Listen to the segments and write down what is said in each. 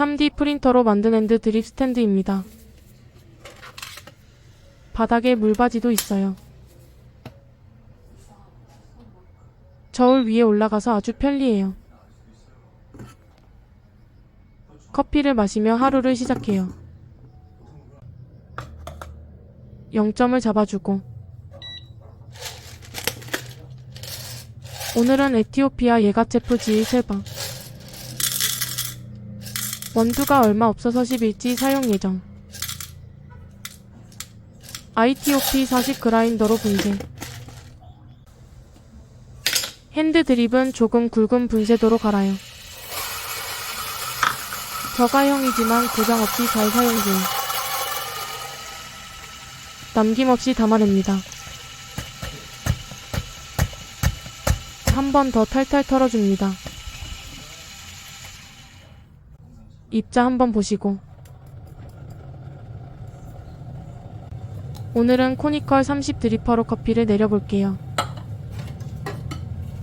3D 프린터로 만든 핸드 드립 스탠드입니다. 바닥에 물바지도 있어요. 저울 위에 올라가서 아주 편리해요. 커피를 마시며 하루를 시작해요. 0점을 잡아주고 오늘은 에티오피아 예가체프 지일 세방 원두가 얼마 없어서 10일치 사용 예정. ITOP 40 그라인더로 분쇄. 핸드 드립은 조금 굵은 분쇄도로 갈아요. 저가형이지만 고장 없이 잘 사용 중. 남김없이 담아냅니다. 한 번 더 탈탈 털어줍니다. 입자 한번 보시고 오늘은 코니컬 30 드리퍼로 커피를 내려볼게요.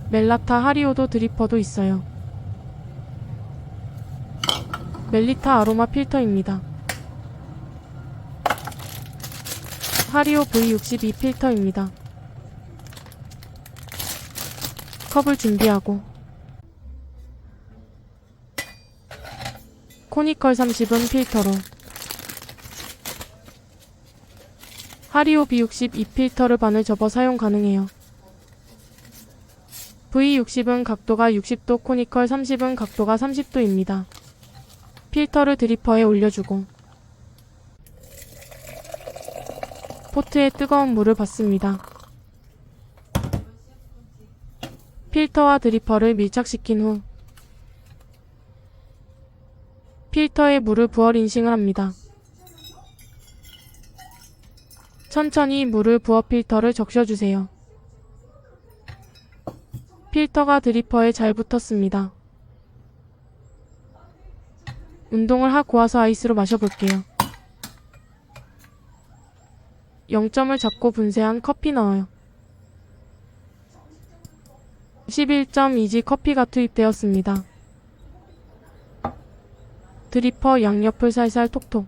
멜라타 하리오도 드리퍼도 있어요. 멜리타 아로마 필터입니다. 하리오 V62 필터입니다. 컵을 준비하고 코니컬 30은 필터로 하리오 B60 이 필터를 반을 접어 사용 가능해요. V60은 각도가 60도, 코니컬 30은 각도가 30도입니다. 필터를 드리퍼에 올려주고 포트에 뜨거운 물을 받습니다. 필터와 드리퍼를 밀착시킨 후 필터에 물을 부어 린싱을 합니다. 천천히 물을 부어 필터를 적셔주세요. 필터가 드리퍼에 잘 붙었습니다. 운동을 하고 와서 아이스로 마셔볼게요. 0점을 잡고 분쇄한 커피 넣어요. 11.2G 커피가 투입되었습니다. 드리퍼 양옆을 살살 톡톡.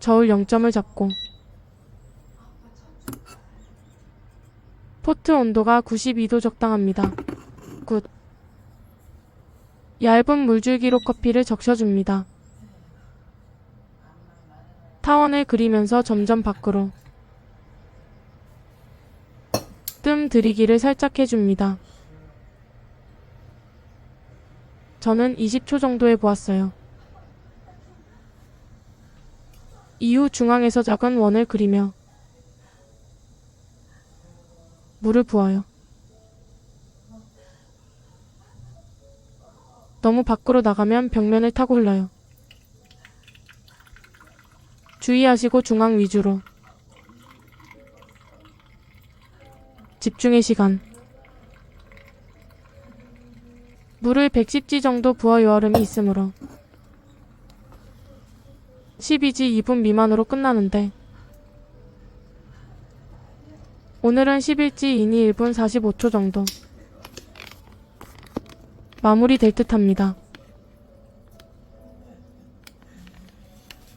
저울 0점을 잡고 포트 온도가 92도 적당합니다. 굿. 얇은 물줄기로 커피를 적셔줍니다. 타원을 그리면서 점점 밖으로 뜸 들이기를 살짝 해줍니다. 저는 20초 정도에 보았어요. 이후 중앙에서 작은 원을 그리며 물을 부어요. 너무 밖으로 나가면 벽면을 타고 흘러요. 주의하시고 중앙 위주로. 집중의 시간. 물을 110G 정도 부어 요 얼음이 있으므로. 12G 2분 미만으로 끝나는데 오늘은 11G 이니 1분 45초 정도. 마무리 될 듯 합니다.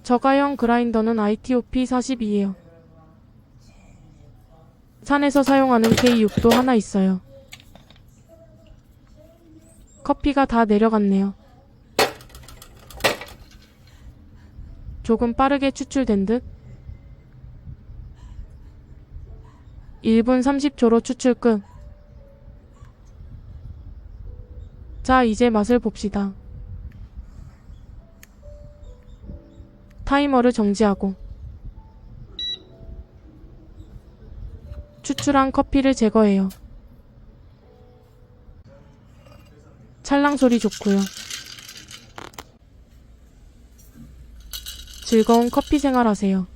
저가형 그라인더는 ITOP 42예요. 산에서 사용하는 K6도 하나 있어요. 커피가 다 내려갔네요. 조금 빠르게 추출된 듯? 1분 30초로 추출 끝. 자, 이제 맛을 봅시다. 타이머를 정지하고 추출한 커피를 제거해요. 찰랑 소리 좋고요. 즐거운 커피 생활하세요.